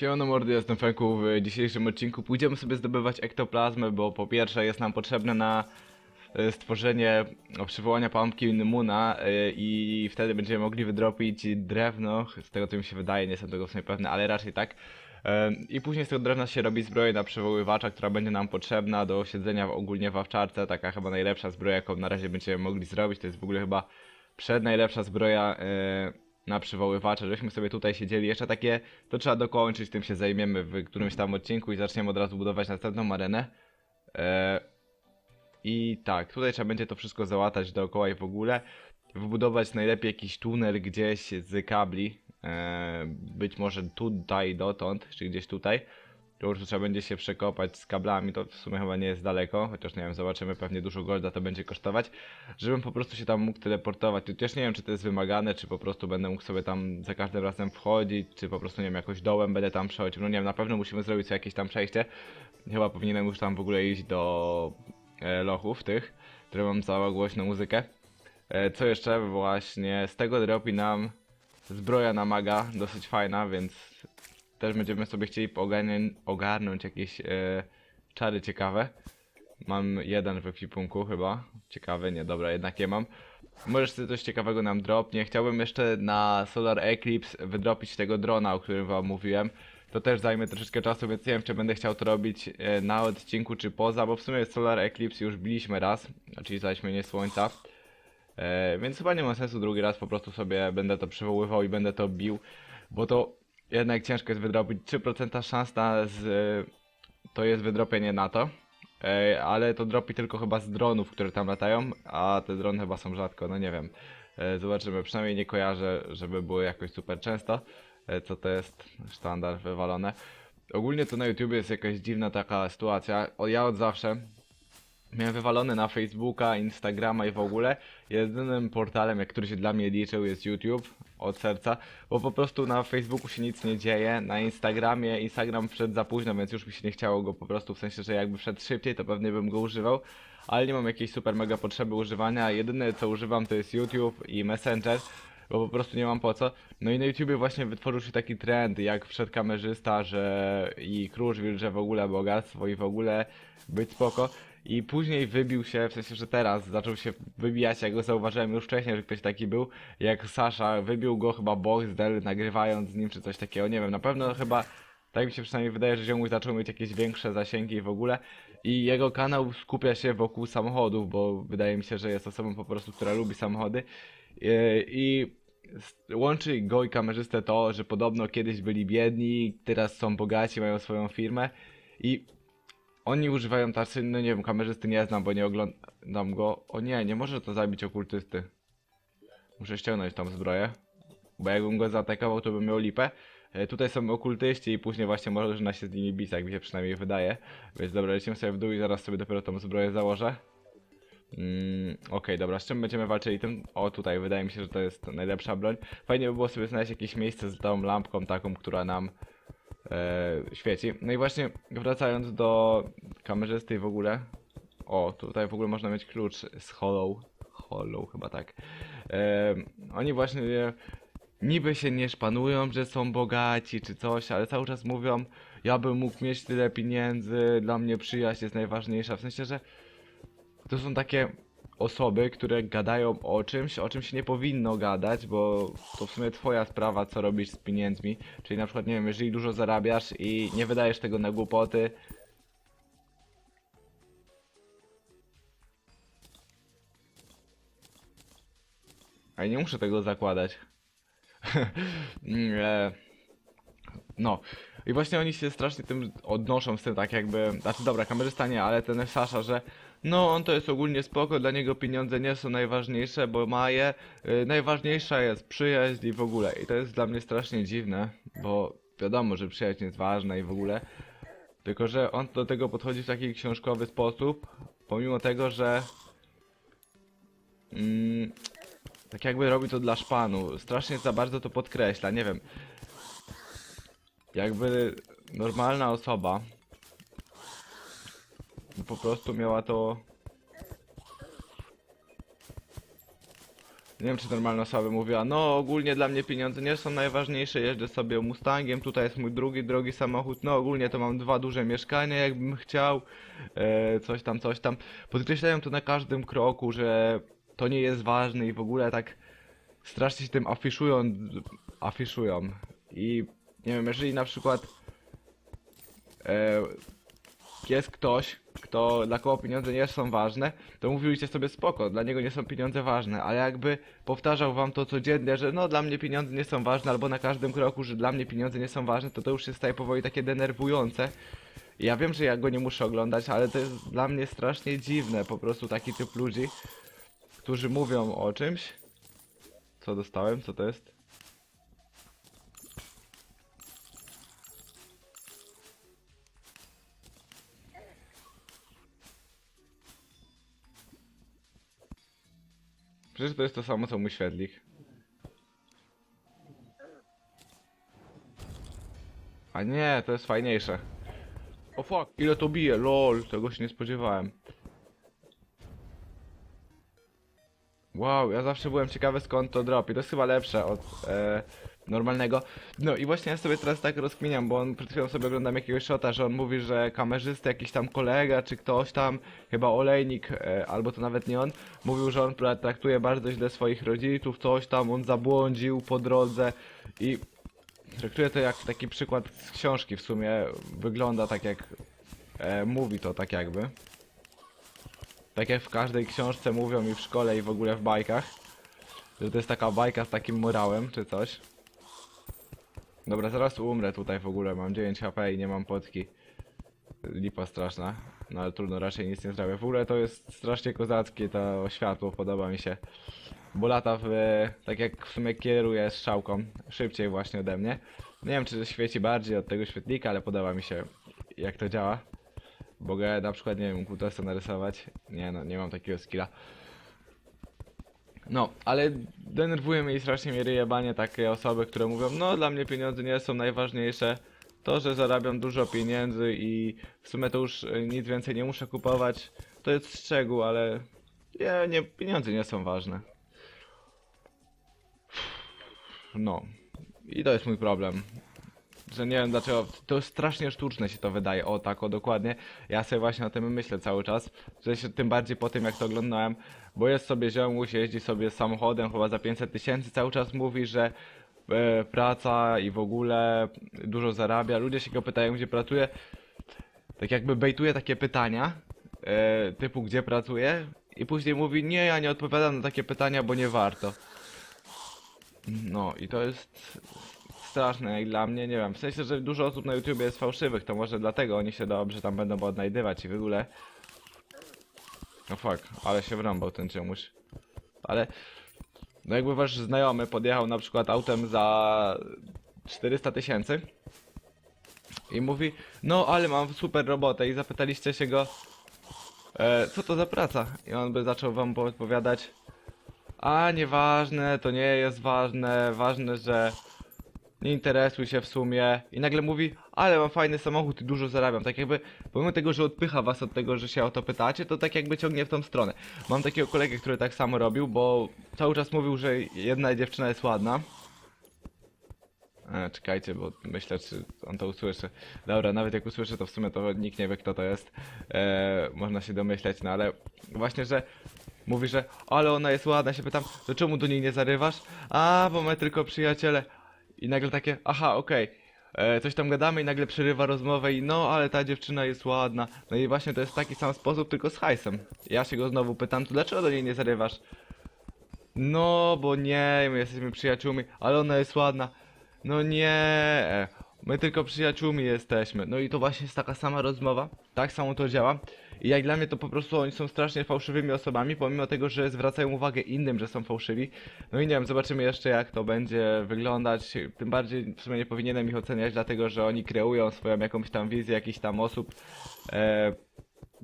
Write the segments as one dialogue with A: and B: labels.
A: Siemano mordy, jestem Fenku. W dzisiejszym odcinku pójdziemy sobie zdobywać ektoplazmę, bo po pierwsze jest nam potrzebne na e, stworzenie przywołania Pumpkin Moona e, i wtedy będziemy mogli wydropić drewno, z tego co mi się wydaje, nie jestem tego w sumie pewny, ale raczej tak. I później z tego drewna się robi zbroję na przywoływacza, która będzie nam potrzebna do siedzenia ogólnie w awczarce, taka chyba najlepsza zbroja, jaką na razie będziemy mogli zrobić, to jest w ogóle chyba przed najlepsza zbroja e, na przywoływacze, żeśmy sobie tutaj siedzieli, jeszcze takie, to trzeba dokończyć, tym się zajmiemy w którymś tam odcinku i zaczniemy od razu budować następną arenę. E, I tak, tutaj trzeba będzie to wszystko załatać dookoła i w ogóle, wybudować najlepiej jakiś tunel gdzieś z kabli, e, być może tutaj dotąd, czy gdzieś tutaj. Prostu trzeba będzie się przekopać z kablami, to w sumie chyba nie jest daleko, chociaż nie wiem, zobaczymy, pewnie dużo golda to będzie kosztować, żebym po prostu się tam mógł teleportować. Też nie wiem, czy to jest wymagane, czy po prostu będę mógł sobie tam za każdym razem wchodzić, czy po prostu, nie wiem, jakoś dołem będę tam przechodził, no nie wiem, na pewno musimy zrobić sobie jakieś tam przejście. Chyba powinienem już tam w ogóle iść do e, lochów tych, które mam za głośną muzykę. E, co jeszcze? Właśnie z tego dropi nam zbroja na maga, dosyć fajna, więc też będziemy sobie chcieli ogarnąć, jakieś e, czary ciekawe. Mam jeden w ekwipunku chyba. Ciekawy, nie, dobra, jednak je mam. Możesz sobie coś ciekawego nam dropnie. Chciałbym jeszcze na Solar Eclipse wydropić tego drona, o którym wam mówiłem. To też zajmie troszeczkę czasu, więc nie wiem, czy będę chciał to robić e, na odcinku, czy poza, bo w sumie Solar Eclipse już biliśmy raz, czyli zaćmienie słońca. E, więc chyba nie ma sensu drugi raz, po prostu sobie będę to przywoływał i będę to bił, bo to jednak ciężko jest wydropić. 3% szans na z, to jest wydropienie na to. E, ale to dropi tylko chyba z dronów, które tam latają, a te drony chyba są rzadko, no nie wiem. E, zobaczymy, przynajmniej nie kojarzę, żeby były jakoś super często, e, co to jest sztandar wywalone. Ogólnie to na YouTube jest jakaś dziwna taka sytuacja. O, ja od zawsze miałem wywalone na Facebooka, Instagrama i w ogóle. Jedynym portalem, jak który się dla mnie liczył jest YouTube od serca, bo po prostu na Facebooku się nic nie dzieje, na Instagramie Instagram wszedł za późno, więc już mi się nie chciało go po prostu, w sensie, że jakby wszedł szybciej, to pewnie bym go używał, ale nie mam jakiejś super mega potrzeby używania, jedyne co używam to jest YouTube i Messenger, bo po prostu nie mam po co. No i na YouTubie właśnie wytworzył się taki trend, jak wszedł kamerzysta, że i Kruszwil, że w ogóle bogactwo i w ogóle być spoko. I później wybił się, w sensie, że teraz zaczął się wybijać, jak go zauważyłem już wcześniej, że ktoś taki był, jak Sasha, wybił go chyba Boxdel, nagrywając z nim czy coś takiego, nie wiem, na pewno chyba, tak mi się przynajmniej wydaje, że ziomuś zaczął mieć jakieś większe zasięgi w ogóle. I jego kanał skupia się wokół samochodów, bo wydaje mi się, że jest osobą po prostu, która lubi samochody. I, i łączy go i kamerzystę to, że podobno kiedyś byli biedni, teraz są bogaci, mają swoją firmę i oni używają tacy, no nie wiem, kamerzysty nie znam, bo nie oglądam go. O nie, nie może to zabić okultysty. Muszę ściągnąć tą zbroję, bo jakbym go zaatakował, to bym miał lipę. E, Tutaj są okultyści i później właśnie można się z nimi bić, jak mi się przynajmniej wydaje. Więc dobra, lecimy sobie w dół i zaraz sobie dopiero tą zbroję założę. Mm, Okej, dobra, z czym będziemy walczyli tym? O, tutaj, wydaje mi się, że to jest najlepsza broń. Fajnie by było sobie znaleźć jakieś miejsce z tą lampką taką, która nam e, świeci. No i właśnie wracając do kamerzysty w ogóle. O, tutaj w ogóle można mieć klucz z Hollow. Hollow chyba tak. E, oni właśnie e, niby się nie szpanują, że są bogaci czy coś, ale cały czas mówią, ja bym mógł mieć tyle pieniędzy, dla mnie przyjaźń jest najważniejsza. W sensie, że to są takie osoby, które gadają o czymś, o czym się nie powinno gadać, bo to w sumie twoja sprawa, co robisz z pieniędzmi. Czyli na przykład, nie wiem, jeżeli dużo zarabiasz i nie wydajesz tego na głupoty, a nie muszę tego zakładać. Nie. No. I właśnie oni się strasznie tym odnoszą z tym tak jakby, znaczy dobra, kamerzysta nie, ale ten Sasha, że no on to jest ogólnie spoko, dla niego pieniądze nie są najważniejsze, bo ma je, y, najważniejsza jest przyjaźń i w ogóle. I to jest dla mnie strasznie dziwne, bo wiadomo, że przyjaźń jest ważna i w ogóle. Tylko, że on do tego podchodzi w taki książkowy sposób, pomimo tego, że mm, tak jakby robi to dla szpanu. Strasznie za bardzo to podkreśla, nie wiem. Jakby normalna osoba po prostu miała to nie wiem czy normalna osoba mówiła, no ogólnie dla mnie pieniądze nie są najważniejsze, jeżdżę sobie Mustangiem, tutaj jest mój drugi drogi samochód, no ogólnie to mam dwa duże mieszkania jakbym chciał, e, coś tam, coś tam. Podkreślają to na każdym kroku, że to nie jest ważne i w ogóle tak strasznie się tym afiszują, afiszują. I nie wiem, jeżeli na przykład e, jest ktoś, kto dla kogo pieniądze nie są ważne, to mówiliście sobie spoko, dla niego nie są pieniądze ważne, ale jakby powtarzał wam to codziennie, że no dla mnie pieniądze nie są ważne, albo na każdym kroku, że dla mnie pieniądze nie są ważne, to to już się staje powoli takie denerwujące. Ja wiem, że ja go nie muszę oglądać, ale to jest dla mnie strasznie dziwne, po prostu taki typ ludzi, którzy mówią o czymś. Co dostałem? Co to jest? Przecież to jest to samo co mój świetlik. A nie, to jest fajniejsze. O fuck, ile to bije, lol, tego się nie spodziewałem. Wow, ja zawsze byłem ciekawy skąd to dropi, to jest chyba lepsze od e, normalnego. No i właśnie ja sobie teraz tak rozkminiam, bo on przed chwilą sobie oglądam jakiegoś shota, że on mówi, że kamerzysta, jakiś tam kolega, czy ktoś tam, chyba olejnik, e, albo to nawet nie on, mówił, że on traktuje bardzo źle swoich rodziców, coś tam, on zabłądził po drodze i traktuję to jak taki przykład z książki w sumie, wygląda tak jak e, mówi to tak jakby. Tak jak w każdej książce mówią i w szkole i w ogóle w bajkach. Że to jest taka bajka z takim morałem czy coś. Dobra, zaraz umrę tutaj w ogóle, mam 9 HP i nie mam potki. Lipa straszna. No ale trudno, raczej nic nie zrobię. W ogóle to jest strasznie kozackie to światło, podoba mi się. Bo lata w... tak jak w sumie kieruje strzałką, szybciej właśnie ode mnie. Nie wiem czy świeci bardziej od tego świetlika, ale podoba mi się jak to działa. Mogę na przykład, nie wiem, kutasa narysować. Nie no, nie mam takiego skilla. No, ale denerwuje mnie i strasznie mnie ryje banie takie osoby, które mówią, no dla mnie pieniądze nie są najważniejsze. To, że zarabiam dużo pieniędzy i w sumie to już y, nic więcej nie muszę kupować, to jest szczegół, ale nie, nie, pieniądze nie są ważne. No. I to jest mój problem. Że nie wiem dlaczego, to strasznie sztuczne się to wydaje, o tak, o dokładnie. Ja sobie właśnie o tym myślę cały czas, że się tym bardziej po tym jak to oglądałem, bo jest sobie ziomuś, jeździ sobie samochodem chyba za 500 tysięcy, cały czas mówi, że e, praca i w ogóle dużo zarabia, ludzie się go pytają gdzie pracuje, tak jakby bejtuje takie pytania, e, typu gdzie pracuje i później mówi nie, ja nie odpowiadam na takie pytania, bo nie warto. No i to jest straszne jak dla mnie, nie wiem, w sensie, że dużo osób na YouTubie jest fałszywych, to może dlatego oni się dobrze tam będą odnajdywać i w ogóle. No fuck, ale się wrąbał ten czemuś. Ale, no jakby wasz znajomy podjechał na przykład autem za 400 tysięcy i mówi, no ale mam super robotę i zapytaliście się go, e, co to za praca? I on by zaczął wam odpowiadać, a nieważne, to nie jest ważne, ważne, że nie interesuj się w sumie i nagle mówi, ale mam fajny samochód i dużo zarabiam, tak jakby pomimo tego, że odpycha was od tego, że się o to pytacie, to tak jakby ciągnie w tą stronę. Mam takiego kolegę, który tak samo robił, bo cały czas mówił, że jedna dziewczyna jest ładna. E, czekajcie, bo myślę, czy on to usłyszy. Dobra, nawet jak usłyszy, to w sumie to nikt nie wie, kto to jest. E, można się domyśleć, no ale właśnie, że mówi, że ale ona jest ładna, się pytam, to czemu do niej nie zarywasz? A, bo my tylko przyjaciele. I nagle takie, aha, okej. E, Coś tam gadamy i nagle przerywa rozmowę i no, ale ta dziewczyna jest ładna. No i właśnie to jest taki sam sposób, tylko z hajsem. Ja się go znowu pytam, to dlaczego do niej nie zarywasz? No, bo nie, my jesteśmy przyjaciółmi, ale ona jest ładna. No nie, my tylko przyjaciółmi jesteśmy. No i to właśnie jest taka sama rozmowa, tak samo to działa. I jak dla mnie to po prostu oni są strasznie fałszywymi osobami, pomimo tego, że zwracają uwagę innym, że są fałszywi. No i nie wiem, zobaczymy jeszcze jak to będzie wyglądać. Tym bardziej w sumie nie powinienem ich oceniać, dlatego że oni kreują swoją jakąś tam wizję jakichś tam osób. E,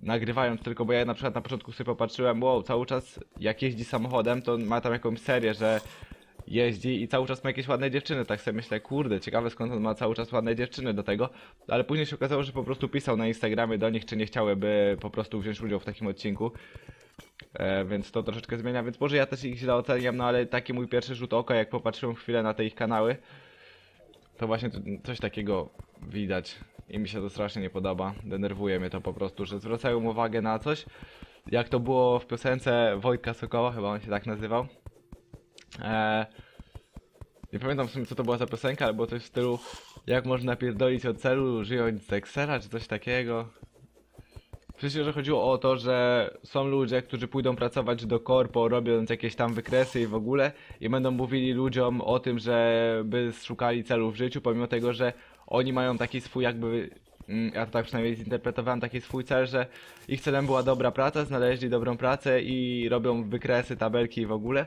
A: nagrywając tylko, bo ja na przykład na początku sobie popatrzyłem, wow, cały czas jak jeździ samochodem, to ma tam jakąś serię, że jeździ i cały czas ma jakieś ładne dziewczyny, tak sobie myślę, kurde, ciekawe skąd on ma cały czas ładne dziewczyny do tego, ale później się okazało, że po prostu pisał na Instagramie do nich, czy nie chciałyby po prostu wziąć udział w takim odcinku. E, więc to troszeczkę zmienia, więc może ja też ich źle oceniam, no ale taki mój pierwszy rzut oka, jak popatrzyłem chwilę na te ich kanały, to właśnie coś takiego widać i mi się to strasznie nie podoba. Denerwuje mnie to po prostu, że zwracają uwagę na coś, jak to było w piosence Wojtka Sokoła, chyba on się tak nazywał. E, nie pamiętam w sumie co to była za piosenka, ale było coś w stylu jak można pierdolić od celu, żyjąc z Excela, czy coś takiego. Przecież, że chodziło o to, że są ludzie, którzy pójdą pracować do korpo, robiąc jakieś tam wykresy i w ogóle i będą mówili ludziom o tym, żeby szukali celu w życiu, pomimo tego, że oni mają taki swój jakby, mm, ja to tak przynajmniej zinterpretowałem, taki swój cel, że ich celem była dobra praca, znaleźli dobrą pracę i robią wykresy, tabelki i w ogóle.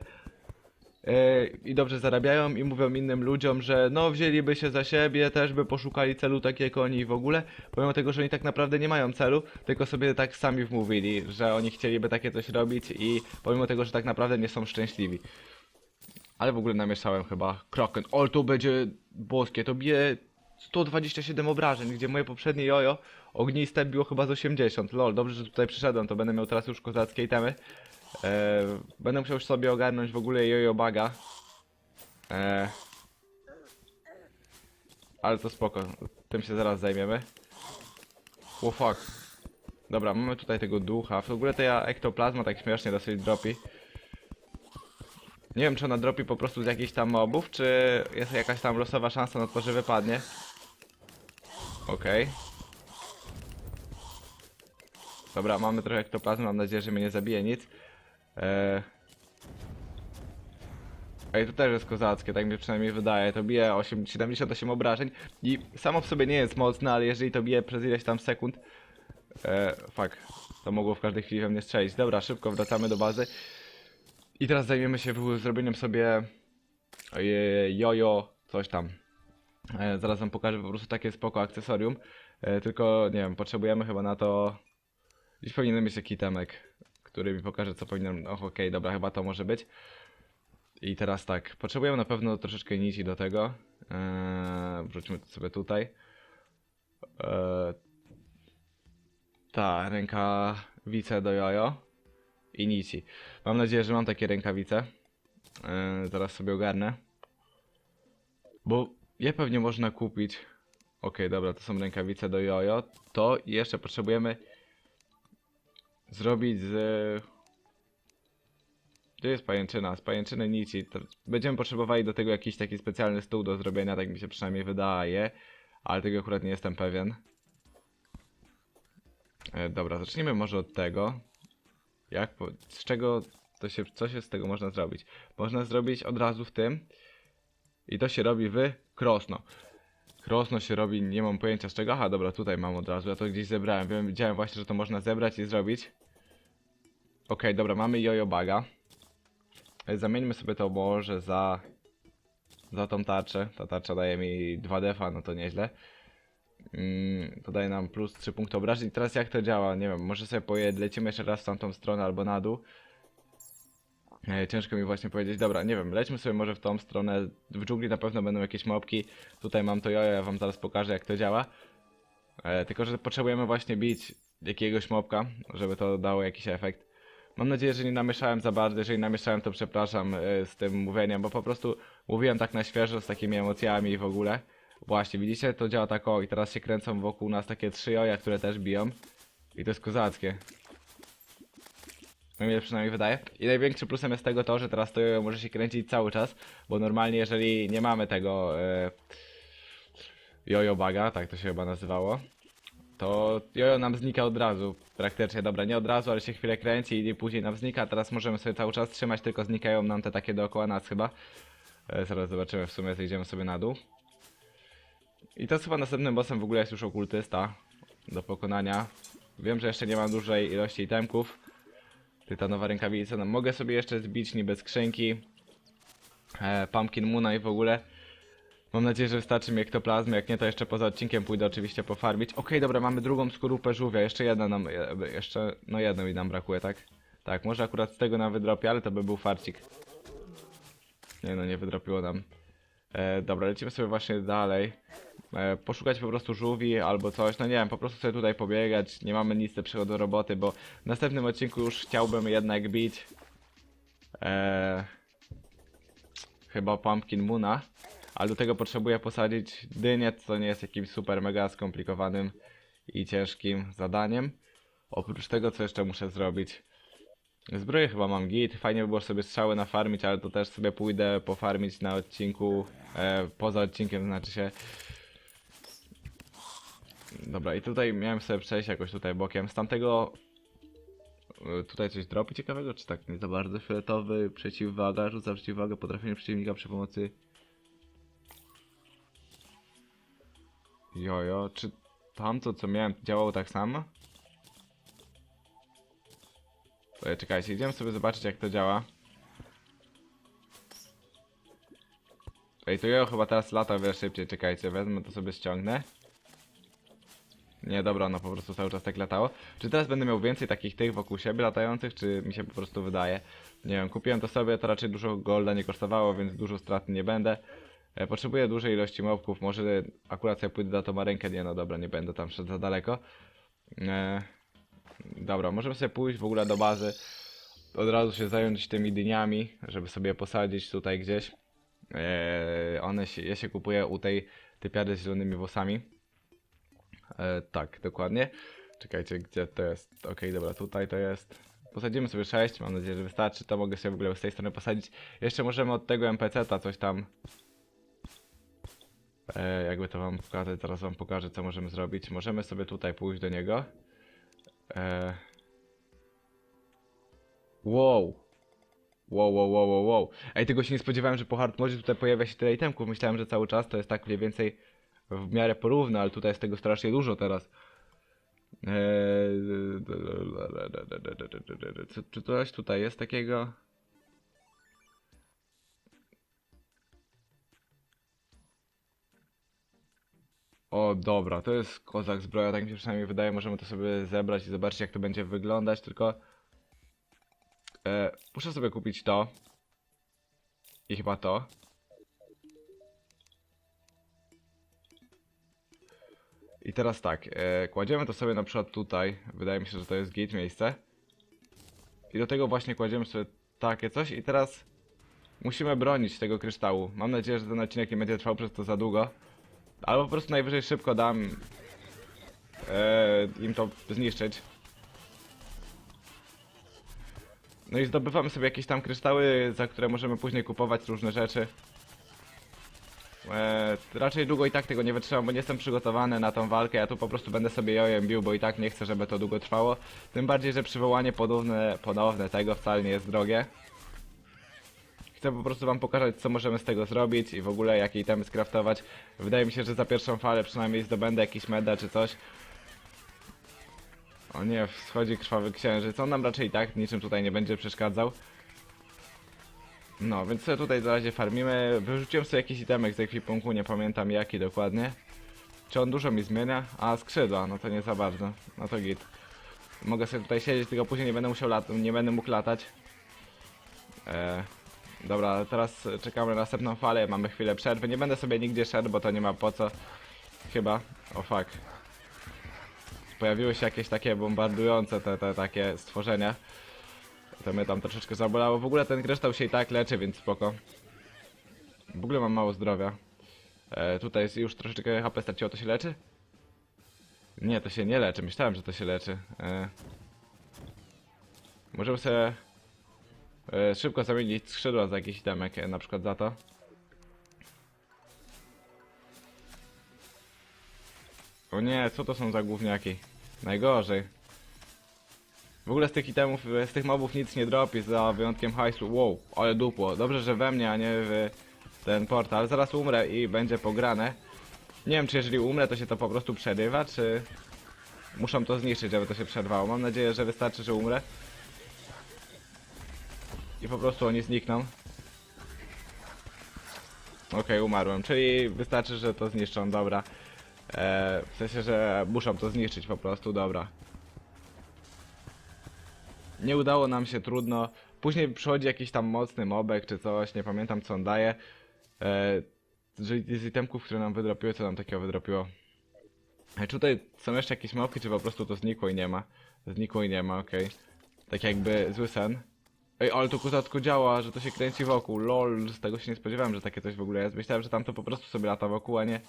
A: Yy, i dobrze zarabiają i mówią innym ludziom, że no wzięliby się za siebie, też by poszukali celu tak jak oni w ogóle, pomimo tego, że oni tak naprawdę nie mają celu, tylko sobie tak sami wmówili, że oni chcieliby takie coś robić i pomimo tego, że tak naprawdę nie są szczęśliwi. Ale w ogóle namieszałem chyba Kraken. O, to będzie boskie, to bije 127 obrażeń, gdzie moje poprzednie jojo ogniste biło chyba z 80. Lol, dobrze, że tutaj przyszedłem, to będę miał teraz już kozackie itemy. E, będę musiał już sobie ogarnąć w ogóle jojo baga. E, ale to spoko, tym się zaraz zajmiemy. O fuck. Dobra, mamy tutaj tego ducha. W ogóle ta ektoplazma tak śmiesznie dosyć dropi. Nie wiem, czy ona dropi po prostu z jakichś tam mobów, czy jest jakaś tam losowa szansa na to, że wypadnie. Okej. Dobra, mamy trochę ektoplazmy, mam nadzieję, że mnie nie zabije nic. Eee... Ej, to też jest kozackie, tak mi przynajmniej wydaje. To bije 8, 78 obrażeń i samo w sobie nie jest mocne, ale jeżeli to bije przez ileś tam sekund... Eee, fuck. To mogło w każdej chwili we mnie strzelić. Dobra, szybko wracamy do bazy. I teraz zajmiemy się zrobieniem sobie... e, Jojo, coś tam. E, zaraz wam pokażę po prostu takie spoko akcesorium. E, tylko, nie wiem, potrzebujemy chyba na to... Dziś powinienem mieć jakiś temek, który mi pokaże co powinienem... Och, okej, dobra, chyba to może być. I teraz tak, potrzebujemy na pewno troszeczkę nici do tego. Eee, wróćmy to sobie tutaj. Eee, ta, rękawice do jojo i nici. Mam nadzieję, że mam takie rękawice. Eee, zaraz sobie ogarnę. Bo je pewnie można kupić. Okej, dobra, to są rękawice do jojo. To jeszcze potrzebujemy zrobić z... Gdzie jest pajęczyna? Z pajęczyny nici. To będziemy potrzebowali do tego jakiś taki specjalny stół do zrobienia, tak mi się przynajmniej wydaje. Ale tego akurat nie jestem pewien. E, dobra, zacznijmy może od tego. Jak, po, z czego to się, co się z tego można zrobić? Można zrobić od razu w tym. I to się robi w krosno. Krosno się robi, nie mam pojęcia z czego. Aha, dobra, tutaj mam od razu. Ja to gdzieś zebrałem. Wiem, widziałem właśnie, że to można zebrać i zrobić. Okej, dobra, mamy jojo baga. E, Zamieńmy sobie to może za... Za tą tarczę. Ta tarcza daje mi 2 defa, no to nieźle. Mm, to daje nam plus 3 punkty obrażeń. I teraz jak to działa? Nie wiem, może sobie poje- lecimy jeszcze raz w tamtą stronę albo na dół. E, ciężko mi właśnie powiedzieć. Dobra, nie wiem, lećmy sobie może w tą stronę. W dżungli na pewno będą jakieś mopki. Tutaj mam to jojo, ja wam zaraz pokażę jak to działa. E, tylko, że potrzebujemy właśnie bić jakiegoś mopka, żeby to dało jakiś efekt. Mam nadzieję, że nie namieszałem za bardzo. Jeżeli namieszałem, to przepraszam e, z tym mówieniem, bo po prostu mówiłem tak na świeżo, z takimi emocjami i w ogóle. Właśnie, widzicie? To działa tak o i teraz się kręcą wokół nas takie trzy joja, które też biją. I to jest kozackie. Mi się przynajmniej wydaje. I największym plusem jest tego to, że teraz to jojo może się kręcić cały czas, bo normalnie jeżeli nie mamy tego e, jojo baga, tak to się chyba nazywało, to jojo nam znika od razu. Praktycznie, dobra, nie od razu, ale się chwilę kręci i później nam znika. Teraz możemy sobie cały czas trzymać, tylko znikają nam te takie dookoła nas chyba. E, zaraz zobaczymy w sumie, zejdziemy sobie na dół. I to chyba następnym bossem w ogóle jest już okultysta do pokonania. Wiem, że jeszcze nie mam dużej ilości itemków. Tytanowa rękawica, no mogę sobie jeszcze zbić niby skrzynki. E, Pumpkin Moona i w ogóle. Mam nadzieję, że wystarczy mi ektoplazmy, jak nie to jeszcze poza odcinkiem pójdę oczywiście pofarmić. Okej, dobra, mamy drugą skorupę żółwia, jeszcze jedna nam, e, jeszcze, no jedną mi nam brakuje, tak? Tak, może akurat z tego nam wydropi, ale to by był farcik. Nie no, nie wydropiło nam. E, dobra, lecimy sobie właśnie dalej. E, poszukać po prostu żółwi albo coś, no nie wiem, po prostu sobie tutaj pobiegać, nie mamy nic lepszego do roboty, bo w następnym odcinku już chciałbym jednak bić e, chyba Pumpkin Moona, ale do tego potrzebuję posadzić dynię, co nie jest jakimś super mega skomplikowanym i ciężkim zadaniem. Oprócz tego, co jeszcze muszę zrobić? Zbroję chyba mam git, fajnie by było sobie strzały nafarmić, ale to też sobie pójdę pofarmić na odcinku, e, poza odcinkiem znaczy się. Dobra, i tutaj miałem sobie przejść jakoś tutaj bokiem. Z tamtego e, tutaj coś dropi ciekawego, czy tak nie za bardzo? Fioletowy, przeciwwaga, rzuca przeciwwagę, potrafienie przeciwnika przy pomocy... Jojo, czy tamto co miałem działało tak samo? Czekajcie, idziemy sobie zobaczyć jak to działa. Ej, to ja chyba teraz lata wiele szybciej, czekajcie, wezmę to sobie ściągnę. Nie, dobra, ono po prostu cały czas tak latało. Czy teraz będę miał więcej takich tych wokół siebie latających, czy mi się po prostu wydaje? Nie wiem, kupiłem to sobie, to raczej dużo golda nie kosztowało, więc dużo straty nie będę. E, potrzebuję dużej ilości mobków, może akurat sobie pójdę na tą rękę, nie no dobra, nie będę tam szedł za daleko. E, Dobra, możemy sobie pójść w ogóle do bazy. Od razu się zająć tymi dyniami, żeby sobie posadzić tutaj gdzieś. Eee, one się, ja się kupuję u tej typiary z zielonymi włosami. Eee, tak, dokładnie. Czekajcie, gdzie to jest? Okej, dobra, tutaj to jest. Posadzimy sobie 6, mam nadzieję, że wystarczy. To mogę sobie w ogóle z tej strony posadzić. Jeszcze możemy od tego NPC-ta coś tam. Eee, jakby to wam pokazać, zaraz wam pokażę, co możemy zrobić. Możemy sobie tutaj pójść do niego. Eee. Wow. Wow, wow, wow, wow, wow. Ej, tego się nie spodziewałem, że po hardmodzie tutaj pojawia się tyle itemków. Myślałem, że cały czas to jest tak mniej więcej w miarę porówno, ale tutaj jest tego strasznie dużo teraz. Eee, czy coś tutaj jest takiego? O, dobra, to jest kozak zbroja, tak mi się przynajmniej wydaje. Możemy to sobie zebrać i zobaczyć, jak to będzie wyglądać, tylko... E, muszę sobie kupić to. I chyba to. I teraz tak, e, kładziemy to sobie na przykład tutaj. Wydaje mi się, że to jest gate miejsce. I do tego właśnie kładziemy sobie takie coś i teraz musimy bronić tego kryształu. Mam nadzieję, że ten odcinek nie będzie trwał przez to za długo. Albo po prostu najwyżej szybko dam e, im to zniszczyć. No i zdobywamy sobie jakieś tam kryształy, za które możemy później kupować różne rzeczy. E, raczej długo i tak tego nie wytrzymam, bo nie jestem przygotowany na tą walkę. Ja tu po prostu będę sobie jojem bił, bo i tak nie chcę, żeby to długo trwało. Tym bardziej, że przywołanie ponowne, ponowne tego wcale nie jest drogie. Chcę po prostu wam pokazać, co możemy z tego zrobić i w ogóle jakie itemy skraftować. Wydaje mi się, że za pierwszą falę przynajmniej zdobędę jakiś medal czy coś. O nie, wschodzi krwawy księżyc. On nam raczej i tak niczym tutaj nie będzie przeszkadzał. No, więc sobie tutaj na razie farmimy. Wyrzuciłem sobie jakiś itemek z ekwipunku, nie pamiętam jaki dokładnie. Czy on dużo mi zmienia? A, skrzydła, no to nie za bardzo. No to git. Mogę sobie tutaj siedzieć, tylko później nie będę musiał latać, nie będę mógł latać. Eee, dobra, teraz czekamy na następną falę, mamy chwilę przerwy. Nie będę sobie nigdzie szedł, bo to nie ma po co. Chyba. O fuck. Pojawiły się jakieś takie bombardujące te, te takie stworzenia. To mnie tam troszeczkę zabolało. W ogóle ten kryształ się i tak leczy, więc spoko. W ogóle mam mało zdrowia. E, tutaj jest już troszeczkę HP straciło, to się leczy? Nie, to się nie leczy. Myślałem, że to się leczy. E, możemy sobie e, szybko zamienić skrzydła za jakiś itemek, e, na przykład za to. O nie, co to są za gówniaki? Najgorzej. W ogóle z tych itemów, e, z tych mobów nic nie dropi, za wyjątkiem hajsu. Wow, ale dupło. Dobrze, że we mnie, a nie w ten portal. Zaraz umrę i będzie pograne. Nie wiem, czy jeżeli umrę, to się to po prostu przerywa, czy... Muszą to zniszczyć, żeby to się przerwało. Mam nadzieję, że wystarczy, że umrę. I po prostu oni znikną. Okej, umarłem, czyli wystarczy, że to zniszczą, dobra. Eee, w sensie, że muszą to zniszczyć po prostu, dobra. Nie udało nam się, trudno. Później przychodzi jakiś tam mocny mobek czy coś, nie pamiętam co on daje. Eee, z, itemków, które nam wydropiły, co nam takiego wydropiło? A tutaj są jeszcze jakieś małpki, czy po prostu to znikło i nie ma? Znikło i nie ma, okej. Tak jakby zły sen. Ej, ale to kozacko działa, że to się kręci wokół. Lol, z tego się nie spodziewałem, że takie coś w ogóle jest. Myślałem, że tam to po prostu sobie lata wokół, a nie...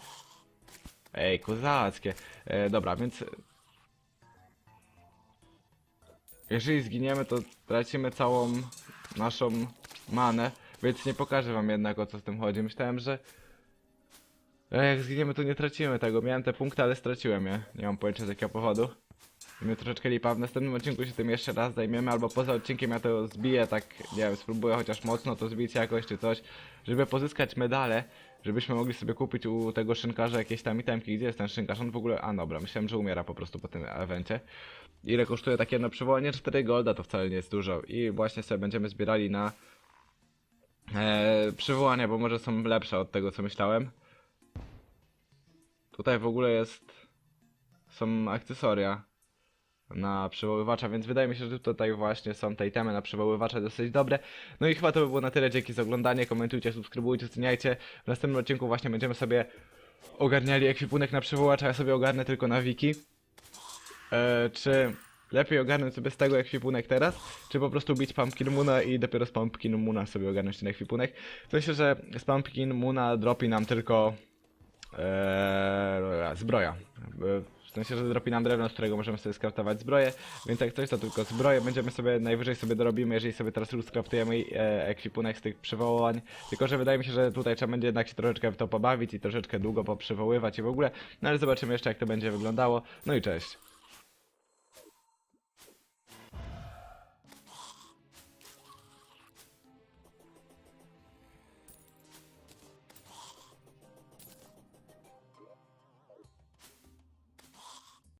A: Ej, kozackie. E, dobra, więc... Jeżeli zginiemy, to tracimy całą naszą manę, więc nie pokażę wam jednak o co z tym chodzi. Myślałem, że... E, jak zginiemy, to nie tracimy tego. Miałem te punkty, ale straciłem je. Nie mam pojęcia z jakiego powodu. Mnie troszeczkę lipa. W następnym odcinku się tym jeszcze raz zajmiemy, albo poza odcinkiem ja to zbiję, tak, nie wiem, spróbuję chociaż mocno to zbić jakoś czy coś, żeby pozyskać medale, żebyśmy mogli sobie kupić u tego szynkarza jakieś tam itemki. Gdzie jest ten szynkarz? On w ogóle... A dobra, myślałem, że umiera po prostu po tym evencie. Ile kosztuje takie jedno przywołanie? 4 golda to wcale nie jest dużo. I właśnie sobie będziemy zbierali na e, przywołania, bo może są lepsze od tego, co myślałem. Tutaj w ogóle jest... Są akcesoria na przywoływacza, więc wydaje mi się, że tutaj właśnie są te itemy na przywoływacza dosyć dobre. No i chyba to by było na tyle. Dzięki za oglądanie. Komentujcie, subskrybujcie, oceniajcie. W następnym odcinku właśnie będziemy sobie ogarniali ekwipunek na przywołacza. Ja sobie ogarnę tylko na wiki. E, czy lepiej ogarnąć sobie z tego ekwipunek teraz, czy po prostu bić Pumpkin Moona i dopiero z Pumpkin Moona sobie ogarnąć ten ekwipunek? Myślę, że z Pumpkin Moona dropi nam tylko Eee, zbroja. E, W sensie, że dropi nam drewno, z którego możemy sobie skraftować zbroję, więc jak coś to tylko zbroję, będziemy sobie, najwyżej sobie dorobimy, jeżeli sobie teraz skraftujemy e, ekwipunek z tych przywołań, tylko że wydaje mi się, że tutaj trzeba będzie jednak się troszeczkę w to pobawić i troszeczkę długo poprzywoływać i w ogóle, no ale zobaczymy jeszcze jak to będzie wyglądało, no i cześć.